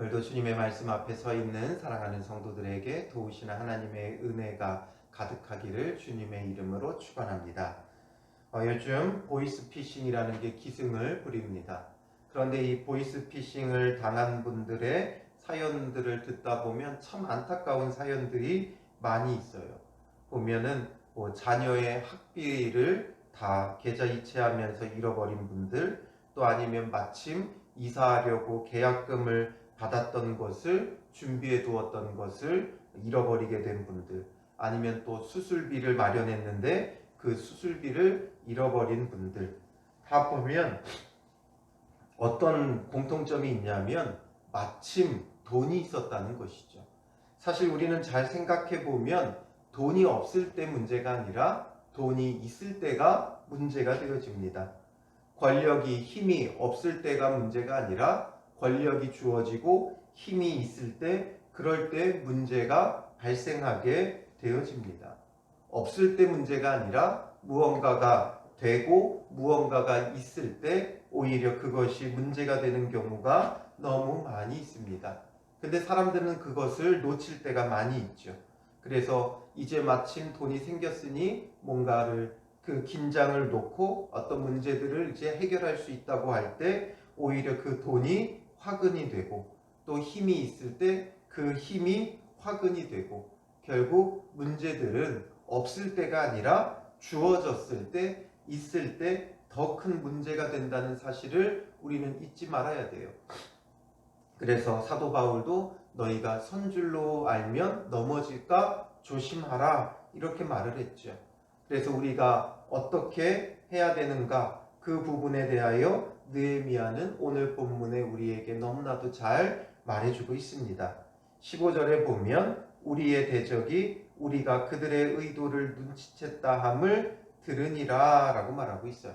오늘도 주님의 말씀 앞에 서 있는 사랑하는 성도들에게 도우시는 하나님의 은혜가 가득하기를 주님의 이름으로 축원합니다. 어, 요즘 보이스피싱이라는 게 기승을 부립니다. 그런데 이 보이스피싱을 당한 분들의 사연들을 듣다 보면 참 안타까운 사연들이 많이 있어요. 보면은 뭐 자녀의 학비를 다 계좌 이체하면서 잃어버린 분들, 또 아니면 마침 이사하려고 계약금을 받았던 것을 준비해 두었던 것을 잃어버리게 된 분들, 아니면 또 수술비를 마련했는데 그 수술비를 잃어버린 분들, 다 보면 어떤 공통점이 있냐면 마침 돈이 있었다는 것이죠. 사실 우리는 잘 생각해 보면 돈이 없을 때 문제가 아니라 돈이 있을 때가 문제가 되어집니다. 권력이 힘이 없을 때가 문제가 아니라 권력이 주어지고 힘이 있을 때 그럴 때 문제가 발생하게 되어집니다. 없을 때 문제가 아니라 무언가가 되고 무언가가 있을 때 오히려 그것이 문제가 되는 경우가 너무 많이 있습니다. 근데 사람들은 그것을 놓칠 때가 많이 있죠. 그래서 이제 마침 돈이 생겼으니 뭔가를 그 긴장을 놓고 어떤 문제들을 이제 해결할 수 있다고 할 때 오히려 그 돈이 화근이 되고 또 힘이 있을 때 그 힘이 화근이 되고 결국 문제들은 없을 때가 아니라 주어졌을 때 있을 때 더 큰 문제가 된다는 사실을 우리는 잊지 말아야 돼요. 그래서 사도 바울도 너희가 선줄로 알면 넘어질까 조심하라 이렇게 말을 했죠. 그래서 우리가 어떻게 해야 되는가 그 부분에 대하여 느헤미야는 오늘 본문에 우리에게 너무나도 잘 말해주고 있습니다. 15절에 보면 우리의 대적이 우리가 그들의 의도를 눈치챘다 함을 들으니라 라고 말하고 있어요.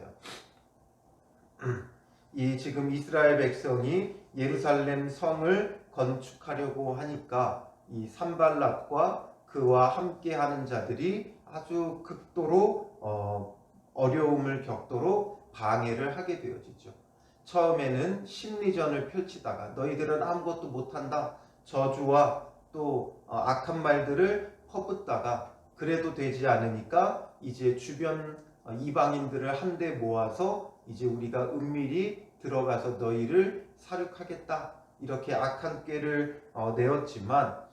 이 지금 이스라엘 백성이 예루살렘 성을 건축하려고 하니까 이 산발락과 그와 함께 하는 자들이 아주 극도로 어, 어려움을 겪도록 방해를 하게 되어지죠. 처음에는 심리전을 펼치다가 너희들은 아무것도 못한다. 저주와 또 어, 악한 말들을 퍼붓다가 그래도 되지 않으니까 이제 주변 어, 이방인들을 한데 모아서 이제 우리가 은밀히 들어가서 너희를 사륙하겠다. 이렇게 악한 꾀를 어, 내었지만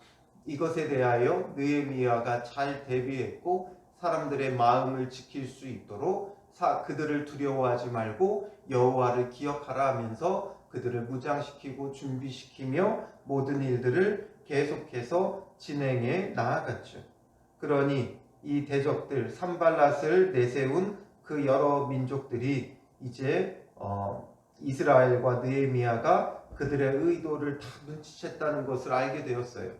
이것에 대하여 느헤미야가 잘 대비했고 사람들의 마음을 지킬 수 있도록 사, 그들을 두려워하지 말고 여호와를 기억하라 하면서 그들을 무장시키고 준비시키며 모든 일들을 계속해서 진행해 나아갔죠. 그러니 이 대적들 산발랏을 내세운 그 여러 민족들이 이제 어, 이스라엘과 느헤미야가 그들의 의도를 다 눈치챘다는 것을 알게 되었어요.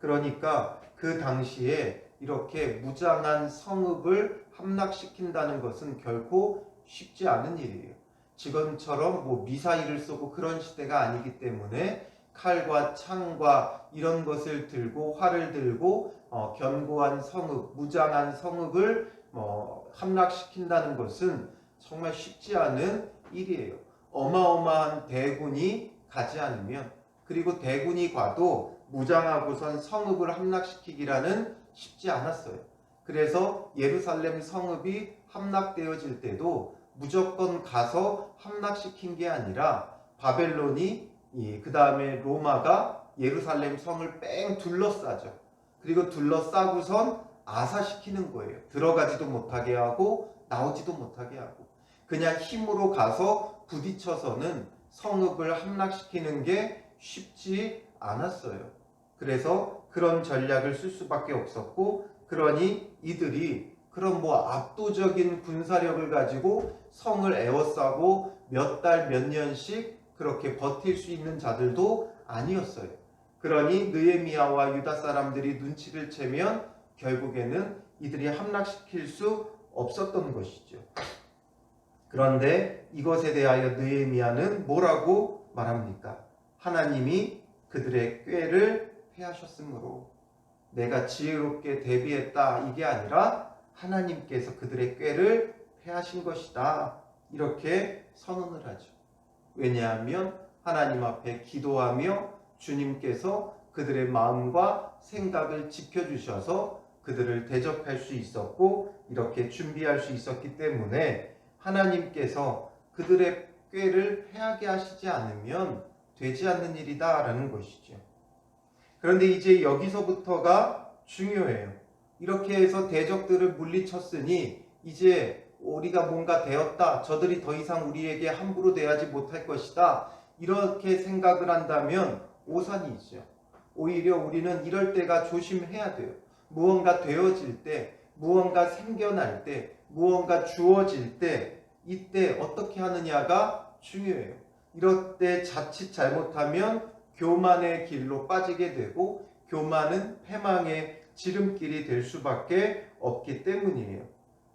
그러니까 그 당시에 이렇게 무장한 성읍을 함락시킨다는 것은 결코 쉽지 않은 일이에요. 지금처럼 뭐 미사일을 쏘고 그런 시대가 아니기 때문에 칼과 창과 이런 것을 들고 활을 들고 어, 견고한 성읍, 무장한 성읍을 뭐 함락시킨다는 것은 정말 쉽지 않은 일이에요. 어마어마한 대군이 가지 않으면 그리고 대군이 과도 무장하고선 성읍을 함락시키기라는 쉽지 않았어요. 그래서 예루살렘 성읍이 함락되어질 때도 무조건 가서 함락시킨 게 아니라 바벨론이 그 다음에 로마가 예루살렘 성을 뺑 둘러싸죠. 그리고 둘러싸고선 아사시키는 거예요. 들어가지도 못하게 하고 나오지도 못하게 하고 그냥 힘으로 가서 부딪혀서는 성읍을 함락시키는 게 쉽지 않았어요. 그래서 그런 전략을 쓸 수밖에 없었고 그러니 이들이 그런 뭐 압도적인 군사력을 가지고 성을 에워싸고 몇 달 몇 년씩 그렇게 버틸 수 있는 자들도 아니었어요. 그러니 느헤미야와 유다 사람들이 눈치를 채면 결국에는 이들이 함락시킬 수 없었던 것이죠. 그런데 이것에 대하여 느헤미야는 뭐라고 말합니까? 하나님이 그들의 꾀를 패하셨으므로 내가 지혜롭게 대비했다 이게 아니라 하나님께서 그들의 꾀를 패하신 것이다 이렇게 선언을 하죠. 왜냐하면 하나님 앞에 기도하며 주님께서 그들의 마음과 생각을 지켜주셔서 그들을 대접할 수 있었고 이렇게 준비할 수 있었기 때문에 하나님께서 그들의 꾀를 패하게 하시지 않으면 되지 않는 일이다라는 것이죠. 그런데 이제 여기서부터가 중요해요. 이렇게 해서 대적들을 물리쳤으니 이제 우리가 뭔가 되었다. 저들이 더 이상 우리에게 함부로 대하지 못할 것이다. 이렇게 생각을 한다면 오산이죠. 오히려 우리는 이럴 때가 조심해야 돼요. 무언가 되어질 때, 무언가 생겨날 때, 무언가 주어질 때, 이때 어떻게 하느냐가 중요해요. 이럴 때 자칫 잘못하면 교만의 길로 빠지게 되고, 교만은 패망의 지름길이 될 수밖에 없기 때문이에요.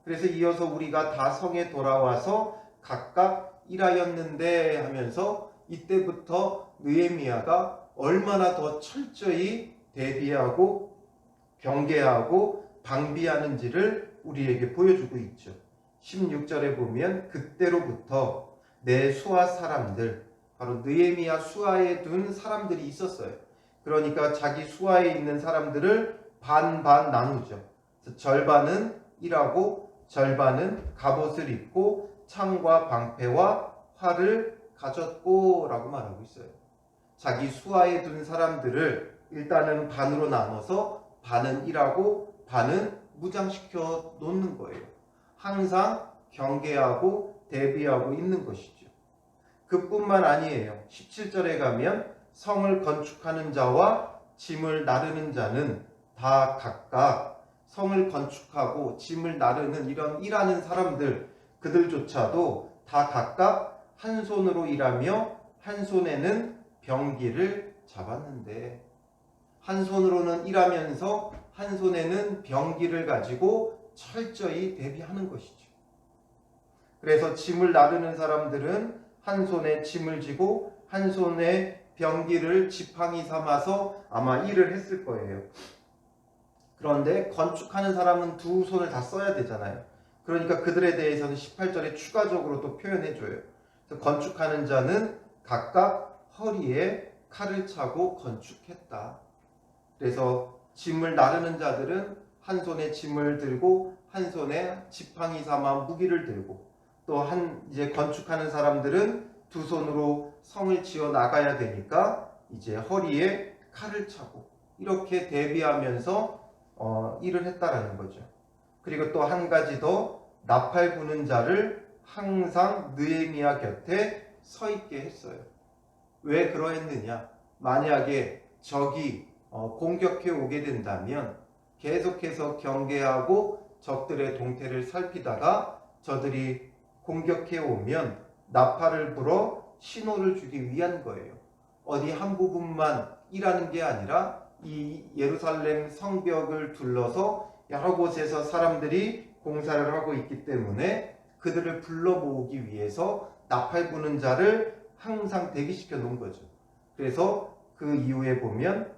그래서 이어서 우리가 다 성에 돌아와서 각각 일하였는데 하면서 이때부터 느헤미야가 얼마나 더 철저히 대비하고 경계하고 방비하는지를 우리에게 보여주고 있죠. 16절에 보면 그때로부터 내 수하 사람들 바로 느헤미야 수하에 둔 사람들이 있었어요. 그러니까 자기 수하에 있는 사람들을 반반 나누죠. 절반은 일하고 절반은 갑옷을 입고 창과 방패와 활을 가졌고 라고 말하고 있어요. 자기 수하에 둔 사람들을 일단은 반으로 나눠서 반은 일하고 반은 무장시켜 놓는 거예요. 항상 경계하고 대비하고 있는 것이죠. 그뿐만 아니에요. 17절에 가면 성을 건축하는 자와 짐을 나르는 자는 다 각각 성을 건축하고 짐을 나르는 이런 일하는 사람들 그들조차도 다 각각 한 손으로 일하며 한 손에는 병기를 잡았는데 한 손으로는 일하면서 한 손에는 병기를 가지고 철저히 대비하는 것이죠. 그래서 짐을 나르는 사람들은 한 손에 짐을 지고 한 손에 병기를 지팡이 삼아서 아마 일을 했을 거예요. 그런데 건축하는 사람은 두 손을 다 써야 되잖아요. 그러니까 그들에 대해서는 18절에 추가적으로 또 표현해 줘요. 건축하는 자는 각각 허리에 칼을 차고 건축했다. 그래서 짐을 나르는 자들은 한 손에 짐을 들고 한 손에 지팡이 삼아 무기를 들고 또한 이제 건축하는 사람들은 두 손으로 성을 지어 나가야 되니까 이제 허리에 칼을 차고 이렇게 대비하면서 어, 일을 했다라는 거죠. 그리고 또 한 가지 더 나팔 부는 자를 항상 느헤미야 곁에 서 있게 했어요. 왜 그러했느냐? 만약에 적이 어, 공격해 오게 된다면 계속해서 경계하고 적들의 동태를 살피다가 저들이 공격해 오면 나팔을 불어 신호를 주기 위한 거예요. 어디 한 부분만 일하는 게 아니라 이 예루살렘 성벽을 둘러서 여러 곳에서 사람들이 공사를 하고 있기 때문에 그들을 불러 모으기 위해서 나팔 부는 자를 항상 대기시켜 놓은 거죠. 그래서 그 이후에 보면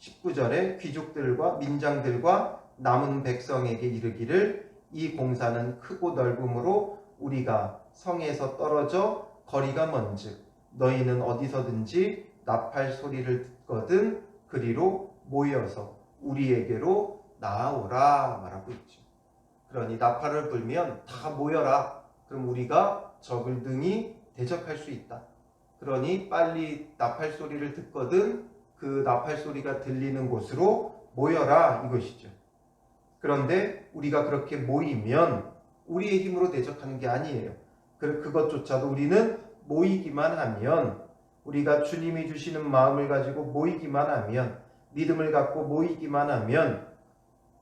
19절에 귀족들과 민장들과 남은 백성에게 이르기를 이 공사는 크고 넓음으로 우리가 성에서 떨어져 거리가 먼즉 너희는 어디서든지 나팔 소리를 듣거든 그리로 모여서 우리에게로 나아오라 말하고 있죠. 그러니 나팔을 불면 다 모여라. 그럼 우리가 적을 등이 대적할 수 있다. 그러니 빨리 나팔 소리를 듣거든 그 나팔 소리가 들리는 곳으로 모여라 이것이죠. 그런데 우리가 그렇게 모이면 우리의 힘으로 대적하는 게 아니에요. 그 그것조차도 우리는 모이기만 하면 우리가 주님이 주시는 마음을 가지고 모이기만 하면 믿음을 갖고 모이기만 하면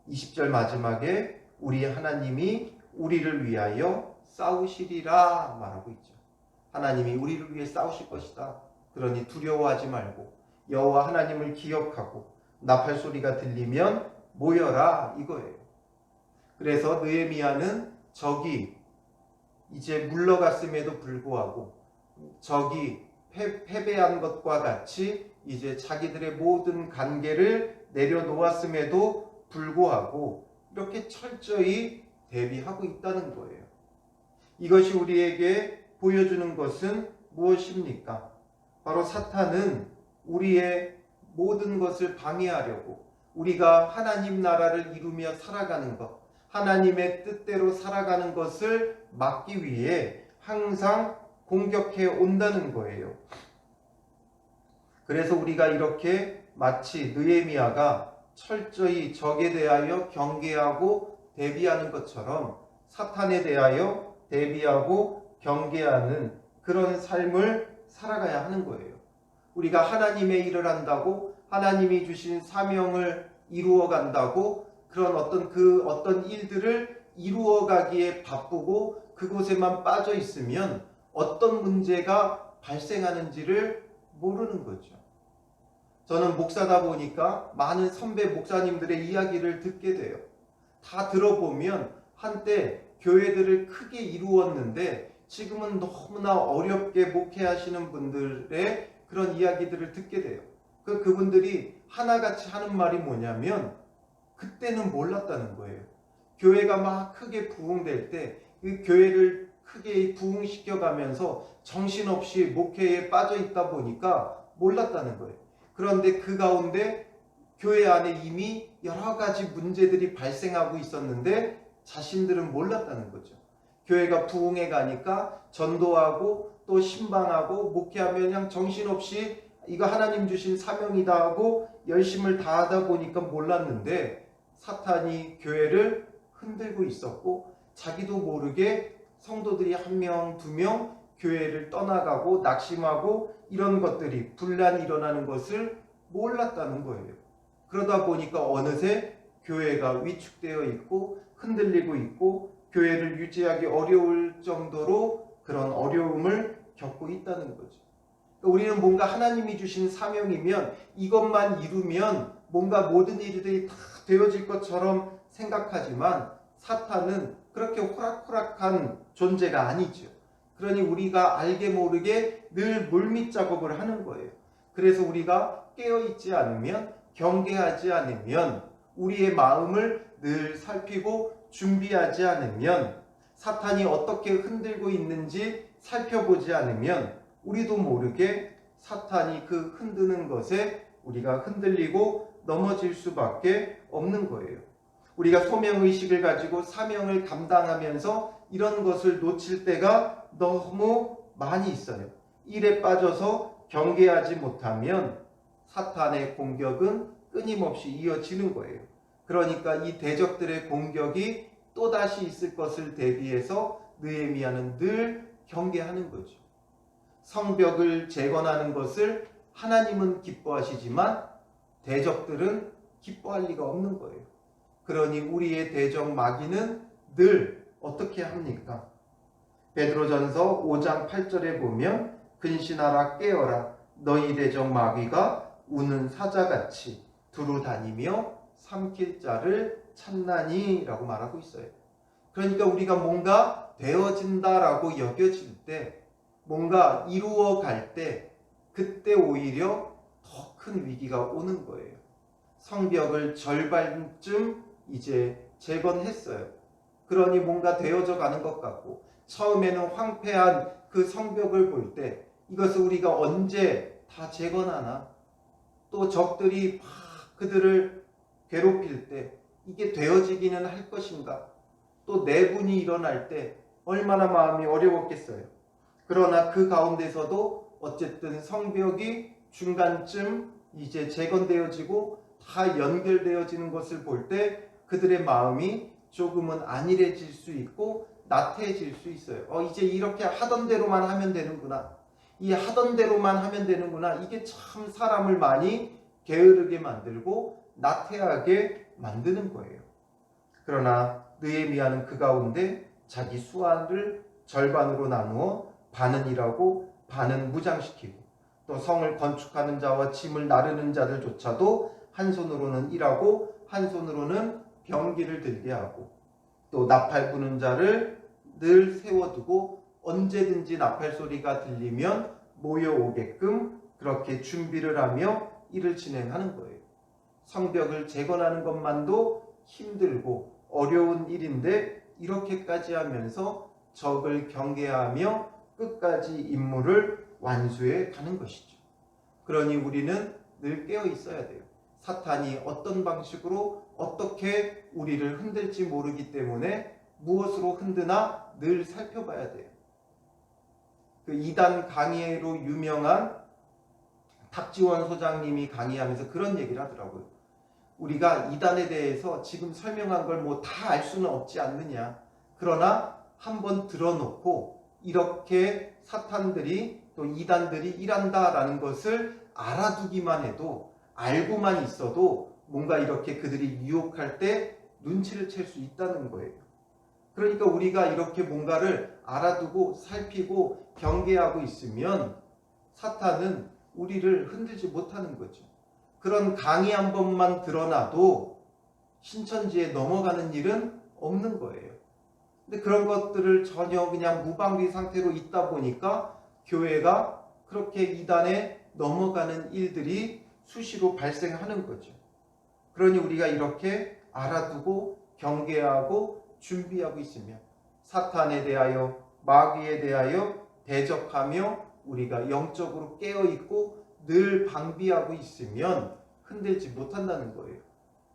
20절 마지막에 우리 하나님이 우리를 위하여 싸우시리라 말하고 있죠. 하나님이 우리를 위해 싸우실 것이다. 그러니 두려워하지 말고 여호와 하나님을 기억하고 나팔 소리가 들리면 모여라 이거예요. 그래서 느헤미야는 적이 이제 물러갔음에도 불구하고 적이 패, 패배한 것과 같이 이제 자기들의 모든 관계를 내려놓았음에도 불구하고 이렇게 철저히 대비하고 있다는 거예요. 이것이 우리에게 보여주는 것은 무엇입니까? 바로 사탄은 우리의 모든 것을 방해하려고 우리가 하나님 나라를 이루며 살아가는 것, 하나님의 뜻대로 살아가는 것을 막기 위해 항상 공격해 온다는 거예요. 그래서 우리가 이렇게 마치 느헤미야가 철저히 적에 대하여 경계하고 대비하는 것처럼 사탄에 대하여 대비하고 경계하는 그런 삶을 살아가야 하는 거예요. 우리가 하나님의 일을 한다고 하나님이 주신 사명을 이루어 간다고 그런 어떤 그 어떤 일들을 이루어 가기에 바쁘고 그곳에만 빠져 있으면 어떤 문제가 발생하는지를 모르는 거죠. 저는 목사다 보니까 많은 선배 목사님들의 이야기를 듣게 돼요. 다 들어보면 한때 교회들을 크게 이루었는데 지금은 너무나 어렵게 목회하시는 분들의 그런 이야기들을 듣게 돼요. 그 그분들이 하나같이 하는 말이 뭐냐면 그때는 몰랐다는 거예요. 교회가 막 크게 부흥될 때 그 교회를 크게 부흥시켜 가면서 정신없이 목회에 빠져 있다 보니까 몰랐다는 거예요. 그런데 그 가운데 교회 안에 이미 여러 가지 문제들이 발생하고 있었는데 자신들은 몰랐다는 거죠. 교회가 부흥해 가니까 전도하고 또 신방하고 목회하면 그냥 정신없이 이거 하나님 주신 사명이다 하고 열심을 다하다 보니까 몰랐는데 사탄이 교회를 흔들고 있었고 자기도 모르게 성도들이 한 명, 두 명 교회를 떠나가고 낙심하고 이런 것들이 분란이 일어나는 것을 몰랐다는 거예요. 그러다 보니까 어느새 교회가 위축되어 있고 흔들리고 있고 교회를 유지하기 어려울 정도로 그런 어려움을 겪고 있다는 거죠. 우리는 뭔가 하나님이 주신 사명이면 이것만 이루면 뭔가 모든 일들이 다 되어질 것처럼 생각하지만 사탄은 그렇게 호락호락한 존재가 아니죠. 그러니 우리가 알게 모르게 늘 물밑 작업을 하는 거예요. 그래서 우리가 깨어 있지 않으면 경계하지 않으면 우리의 마음을 늘 살피고 준비하지 않으면 사탄이 어떻게 흔들고 있는지 살펴보지 않으면 우리도 모르게 사탄이 그 흔드는 것에 우리가 흔들리고 넘어질 수밖에 없는 거예요. 우리가 소명 의식을 가지고 사명을 감당하면서 이런 것을 놓칠 때가 너무 많이 있어요. 일에 빠져서 경계하지 못하면 사탄의 공격은 끊임없이 이어지는 거예요. 그러니까 이 대적들의 공격이 또다시 있을 것을 대비해서 느헤미야는 늘 경계하는 거죠. 성벽을 재건하는 것을 하나님은 기뻐하시지만 대적들은 기뻐할 리가 없는 거예요. 그러니 우리의 대적 마귀는 늘 어떻게 합니까? 베드로전서 5장 8절에 보면 근신하라 깨어라 너희 대적 마귀가 우는 사자같이 두루 다니며 삼킬 자를 찾나니라고 말하고 있어요. 그러니까 우리가 뭔가 되어진다라고 여겨질 때 뭔가 이루어 갈 때 그때 오히려 더 큰 위기가 오는 거예요. 성벽을 절반쯤 이제 재건했어요. 그러니 뭔가 되어져 가는 것 같고 처음에는 황폐한 그 성벽을 볼 때 이것을 우리가 언제 다 재건하나 또 적들이 막 그들을 괴롭힐 때 이게 되어지기는 할 것인가 또 내분이 일어날 때 얼마나 마음이 어려웠겠어요. 그러나 그 가운데서도 어쨌든 성벽이 중간쯤 이제 재건되어지고 다 연결되어지는 것을 볼 때 그들의 마음이 조금은 안일해질 수 있고 나태해질 수 있어요. 어, 이제 이렇게 하던 대로만 하면 되는구나. 이 하던 대로만 하면 되는구나. 이게 참 사람을 많이 게으르게 만들고 나태하게 만드는 거예요. 그러나 느헤미야는 그 가운데 자기 수완을 절반으로 나누어 반은 일하고 반은 무장시키고 또 성을 건축하는 자와 짐을 나르는 자들조차도 한 손으로는 일하고 한 손으로는 병기를 들게 하고 또 나팔 부는 자를 늘 세워두고 언제든지 나팔 소리가 들리면 모여오게끔 그렇게 준비를 하며 일을 진행하는 거예요. 성벽을 재건하는 것만도 힘들고 어려운 일인데 이렇게까지 하면서 적을 경계하며 끝까지 임무를 완수해 가는 것이죠. 그러니 우리는 늘 깨어 있어야 돼요. 사탄이 어떤 방식으로 어떻게 우리를 흔들지 모르기 때문에 무엇으로 흔드나 늘 살펴봐야 돼요. 그 이단 강의로 유명한 탁지원 소장님이 강의하면서 그런 얘기를 하더라고요. 우리가 이단에 대해서 지금 설명한 걸 뭐 다 알 수는 없지 않느냐. 그러나 한번 들어놓고 이렇게 사탄들이 또 이단들이 일한다라는 것을 알아두기만 해도 알고만 있어도 뭔가 이렇게 그들이 유혹할 때 눈치를 챌 수 있다는 거예요. 그러니까 우리가 이렇게 뭔가를 알아두고 살피고 경계하고 있으면 사탄은 우리를 흔들지 못하는 거죠. 그런 강의 한 번만 드러나도 신천지에 넘어가는 일은 없는 거예요. 근데 그런 것들을 전혀 그냥 무방비 상태로 있다 보니까 교회가 그렇게 이단에 넘어가는 일들이 수시로 발생하는 거죠. 그러니 우리가 이렇게 알아두고 경계하고 준비하고 있으면 사탄에 대하여 마귀에 대하여 대적하며 우리가 영적으로 깨어 있고 늘 방비하고 있으면 흔들지 못한다는 거예요.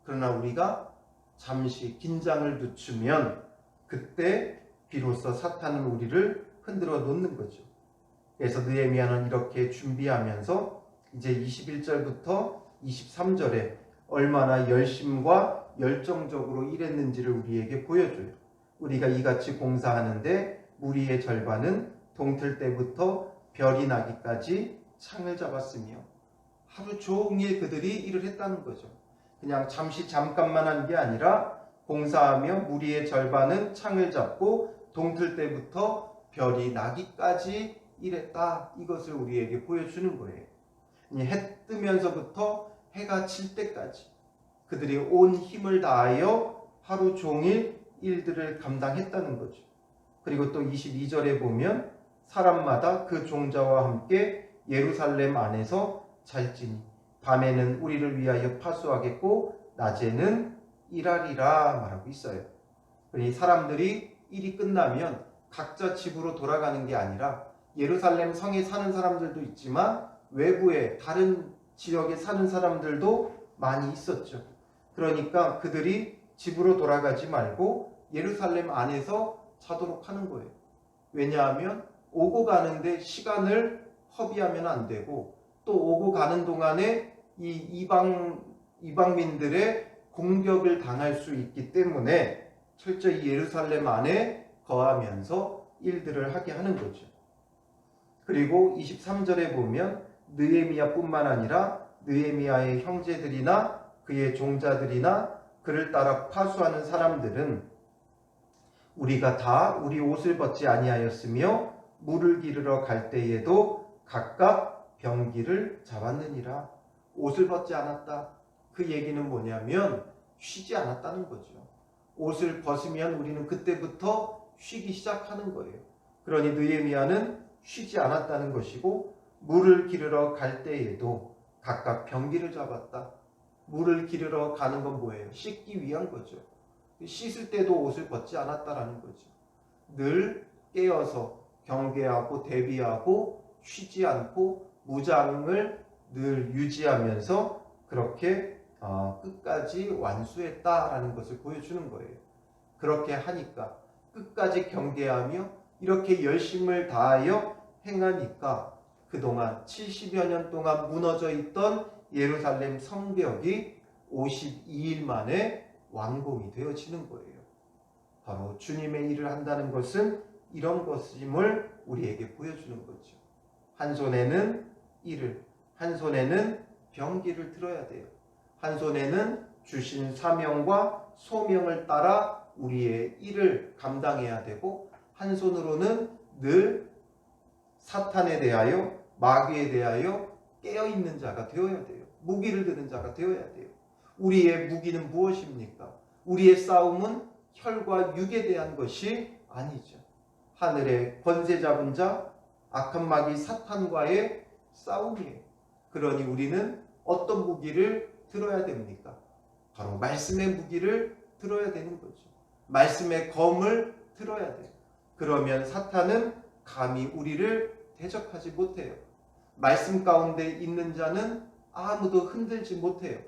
그러나 우리가 잠시 긴장을 늦추면 그때 비로소 사탄은 우리를 흔들어 놓는 거죠. 그래서 느헤미야는 이렇게 준비하면서 이제 21절부터 23절에 얼마나 열심과 열정적으로 일했는지를 우리에게 보여줘요. 우리가 이같이 공사하는데 무리의 절반은 동틀 때부터 별이 나기까지 창을 잡았으며 하루 종일 그들이 일을 했다는 거죠. 그냥 잠시 잠깐만 한 게 아니라 공사하며 무리의 절반은 창을 잡고 동틀 때부터 별이 나기까지 일했다. 이것을 우리에게 보여주는 거예요. 해 뜨면서부터 해가 질 때까지 그들이 온 힘을 다하여 하루 종일 일들을 감당했다는 거죠. 그리고 또 22절에 보면 사람마다 그 종자와 함께 예루살렘 안에서 잘지니 밤에는 우리를 위하여 파수하겠고 낮에는 일하리라 말하고 있어요. 그러니 사람들이 일이 끝나면 각자 집으로 돌아가는 게 아니라 예루살렘 성에 사는 사람들도 있지만 외부에 다른 지역에 사는 사람들도 많이 있었죠. 그러니까 그들이 집으로 돌아가지 말고 예루살렘 안에서 자도록 하는 거예요. 왜냐하면 오고 가는데 시간을 허비하면 안 되고 또 오고 가는 동안에 이 이방 이방민들의 공격을 당할 수 있기 때문에 철저히 예루살렘 안에 거하면서 일들을 하게 하는 거죠. 그리고 23절에 보면 느헤미야뿐만 아니라 느헤미야의 형제들이나 그의 종자들이나 그를 따라 파수하는 사람들은 우리가 다 우리 옷을 벗지 아니하였으며 물을 기르러 갈 때에도 각각 병기를 잡았느니라 옷을 벗지 않았다. 그 얘기는 뭐냐면 쉬지 않았다는 거죠. 옷을 벗으면 우리는 그때부터 쉬기 시작하는 거예요. 그러니 느헤미야는 쉬지 않았다는 것이고 물을 기르러 갈 때에도 각각 병기를 잡았다. 물을 기르러 가는 건 뭐예요? 씻기 위한 거죠. 씻을 때도 옷을 벗지 않았다라는 거죠. 늘 깨어서 경계하고 대비하고 쉬지 않고 무장을 늘 유지하면서 그렇게 어, 끝까지 완수했다라는 것을 보여주는 거예요. 그렇게 하니까 끝까지 경계하며 이렇게 열심을 다하여 행하니까 그동안 70여 년 동안 무너져 있던 예루살렘 성벽이 52일 만에 완공이 되어지는 거예요. 바로 주님의 일을 한다는 것은 이런 것임을 우리에게 보여주는 거죠. 한 손에는 일을, 한 손에는 병기를 들어야 돼요. 한 손에는 주신 사명과 소명을 따라 우리의 일을 감당해야 되고 한 손으로는 늘 사탄에 대하여 마귀에 대하여 깨어 있는 자가 되어야 돼요. 무기를 드는 자가 되어야 돼요. 우리의 무기는 무엇입니까? 우리의 싸움은 혈과 육에 대한 것이 아니죠. 하늘의 권세 잡은 자, 악한 마귀 사탄과의 싸움이에요. 그러니 우리는 어떤 무기를 들어야 됩니까? 바로 말씀의 무기를 들어야 되는 거죠. 말씀의 검을 들어야 돼요. 그러면 사탄은 감히 우리를 대적하지 못해요. 말씀 가운데 있는 자는 아무도 흔들지 못해요.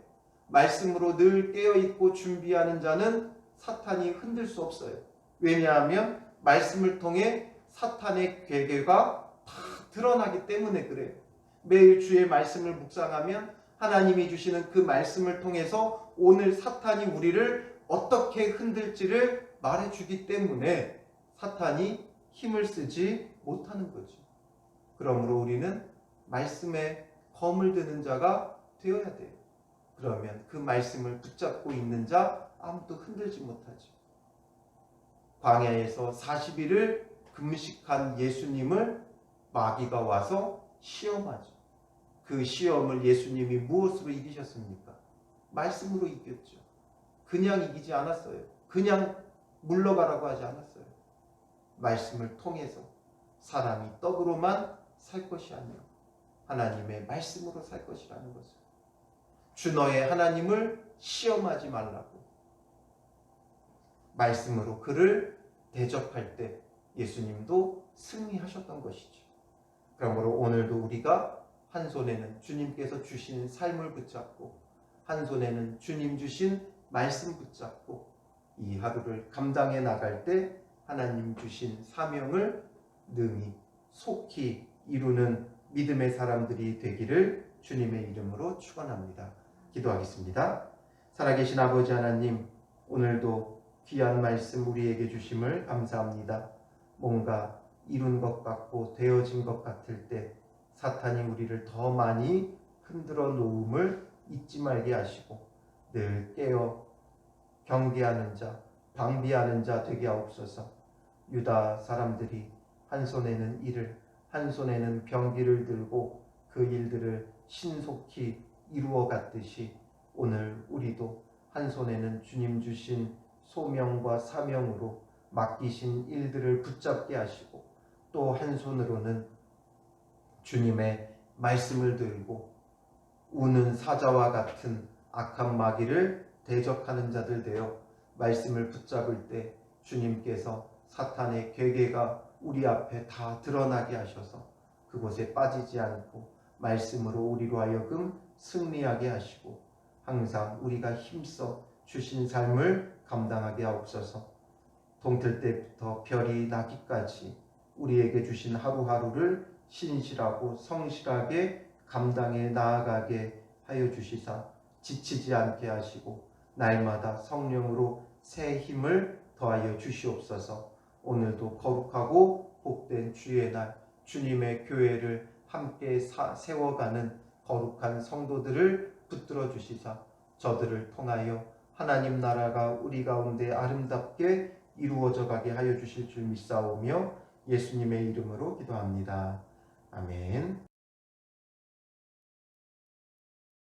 말씀으로 늘 깨어 있고 준비하는 자는 사탄이 흔들 수 없어요. 왜냐하면 말씀을 통해 사탄의 괴계가 다 드러나기 때문에 그래요. 매일 주의 말씀을 묵상하면 하나님이 주시는 그 말씀을 통해서 오늘 사탄이 우리를 어떻게 흔들지를 말해주기 때문에 사탄이 힘을 쓰지 못하는 거죠. 그러므로 우리는 말씀에 검을 드는 자가 되어야 돼요. 그러면 그 말씀을 붙잡고 있는 자 아무도 흔들지 못하죠. 광야에서 40일을 금식한 예수님을 마귀가 와서 시험하죠. 그 시험을 예수님이 무엇으로 이기셨습니까? 말씀으로 이겼죠. 그냥 이기지 않았어요. 그냥 물러가라고 하지 않았어요. 말씀을 통해서 사람이 떡으로만 살 것이 아니라 하나님의 말씀으로 살 것이라는 것을. 주 너의 하나님을 시험하지 말라고. 말씀으로 그를 대접할 때 예수님도 승리하셨던 것이죠. 그러므로 오늘도 우리가 한 손에는 주님께서 주신 삶을 붙잡고 한 손에는 주님 주신 말씀 붙잡고 이 하루를 감당해 나갈 때 하나님 주신 사명을 능히 속히 이루는 믿음의 사람들이 되기를 주님의 이름으로 축원합니다. 기도하겠습니다. 살아계신 아버지 하나님 오늘도 귀한 말씀 우리에게 주심을 감사합니다. 뭔가 이룬 것 같고 되어진 것 같을 때 사탄이 우리를 더 많이 흔들어 놓음을 잊지 말게 하시고 늘 깨어 경계하는 자, 방비하는 자 되게 하옵소서. 유다 사람들이 한 손에는 일을, 한 손에는 병기를 들고 그 일들을 신속히 이루어 갔듯이 오늘 우리도 한 손에는 주님 주신 소명과 사명으로 맡기신 일들을 붙잡게 하시고 또 한 손으로는 주님의 말씀을 들고 우는 사자와 같은 악한 마귀를 대적하는 자들 되어 말씀을 붙잡을 때 주님께서 사탄의 괴계가 우리 앞에 다 드러나게 하셔서 그곳에 빠지지 않고 말씀으로 우리로 하여금 승리하게 하시고 항상 우리가 힘써 주신 삶을 감당하게 하옵소서. 동틀 때부터 별이 나기까지 우리에게 주신 하루하루를 신실하고 성실하게 감당해 나아가게 하여 주시사 지치지 않게 하시고 날마다 성령으로 새 힘을 더하여 주시옵소서. 오늘도 거룩하고 복된 주의 날 주님의 교회를 함께 사, 세워가는 거룩한 성도들을 붙들어 주시사 저들을 통하여 하나님 나라가 우리 가운데 아름답게 이루어져 가게 하여 주실 줄 믿사오며 예수님의 이름으로 기도합니다. 아멘.